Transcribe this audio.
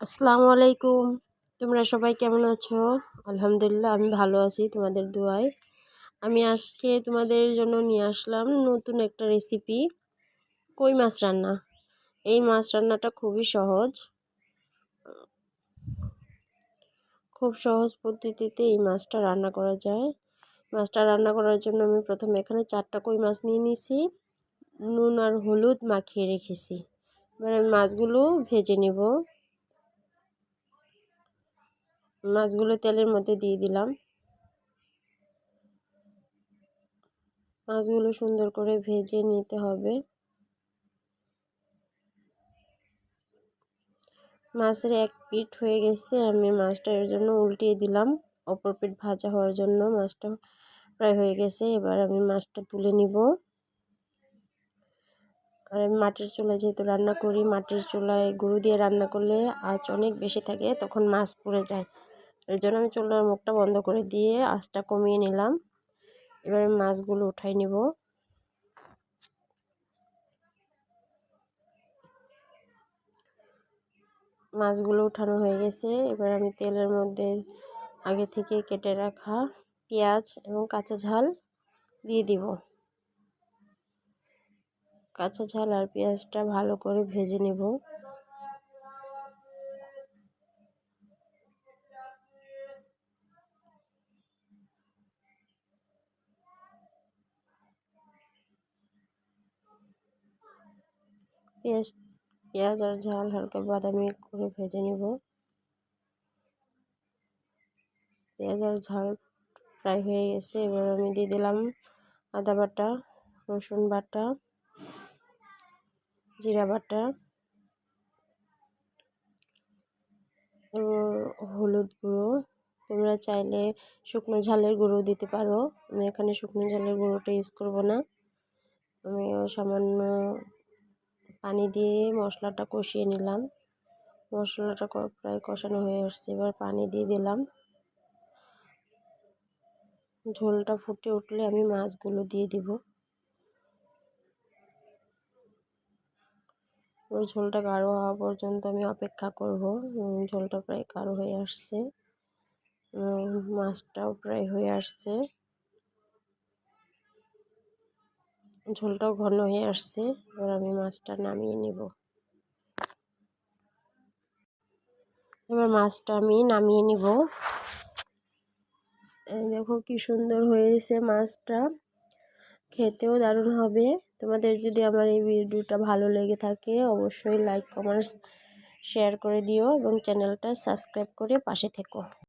আসসালামু আলাইকুম। তোমরা সবাই কেমন আছো? আলহামদুলিল্লাহ, আমি ভালো আছি তোমাদের দোয়ায়। আমি আজকে তোমাদের জন্য নিয়ে আসলাম নতুন একটা রেসিপি কই মাছ রান্না। এই মাছ রান্নাটা খুবই সহজ। খুব সহজ পদ্ধতিতে এই মাছটা রান্না করা যায়। মাছটা রান্না করার জন্য আমি প্রথমে এখানে চারটা কই মাছ নিয়ে নিছি। নুন আর হলুদ মাখিয়ে রেখেছি। এবার আমি মাছগুলো ভেজে নেব। মাছগুলো তেলের মধ্যে দিয়ে দিলাম। মাছগুলো সুন্দর করে ভেজে নিতে হবে। মাছের এক পিঠ হয়ে গেছে, আমি মাছটা এর জন্য উল্টিয়ে দিলাম। অপর পিঠ ভাজা হওয়ার জন্য মাছটা প্রায় হয়ে গেছে, এবার আমি মাছটা তুলে নিব। আর আমি মাটির চুলায় যেহেতু রান্না করি, মাটির চুলায় গরু দিয়ে রান্না করলে আঁচ অনেক বেশি থাকে, তখন মাছ পুড়ে যায়। এর জন্য আমি চুলার মুখটা বন্ধ করে দিয়ে আঁচটা কমিয়ে নিলাম। এবার মাছগুলো উঠাই নিব। মাছগুলো উঠানো হয়ে গেছে। এবার আমি তেলের মধ্যে আগে থেকে কেটে রাখা পেঁয়াজ এবং কাঁচা ঝাল দিয়ে দিব। কাঁচা ঝাল আর পেঁয়াজটা ভালো করে ভেজে নেব। পেঁয়াজ পেঁয়াজ আর ঝাল হালকা বাদামি করে ভেজে নিব। পেঁয়াজ আর ঝাল ফ্রাই হয়ে গেছে, এবার আমি দিয়ে দিলাম আদা বাটা, রসুন বাটা, জিরা বাটা হলুদ গুঁড়ো। তোমরা চাইলে শুকনো ঝালের গুঁড়ো দিতে পারো। আমি এখানে শুকনো ঝালের গুঁড়োটা ইউজ করব না। আমি সামান্য পানি দিয়ে মশলাটা কষিয়ে নিলাম। মশলাটা প্রায় কষানো হয়ে আসছে। এবার পানি দিয়ে দিলাম। ঝোলটা ফুটে উঠলে আমি মাছগুলো দিয়ে দিব। ওই ঝোলটা গাঢ় হওয়া পর্যন্ত আমি অপেক্ষা করব। ঝোলটা প্রায় গাঢ় হয়ে আসছে। মাছটাও প্রায় হয়ে আসছে। ঝোলটাও ঘন হয়ে আসছে, এবার আমি মাছটা নামিয়ে নেব। এবার মাছটা আমি নামিয়ে নিব। দেখো কি সুন্দর হয়েছে মাছটা। খেতেও দারুণ হবে। তোমাদের যদি আমার এই ভিডিওটা ভালো লেগে থাকে, অবশ্যই লাইক কমেন্টস শেয়ার করে দিও এবং চ্যানেলটা সাবস্ক্রাইব করে পাশে থেকো।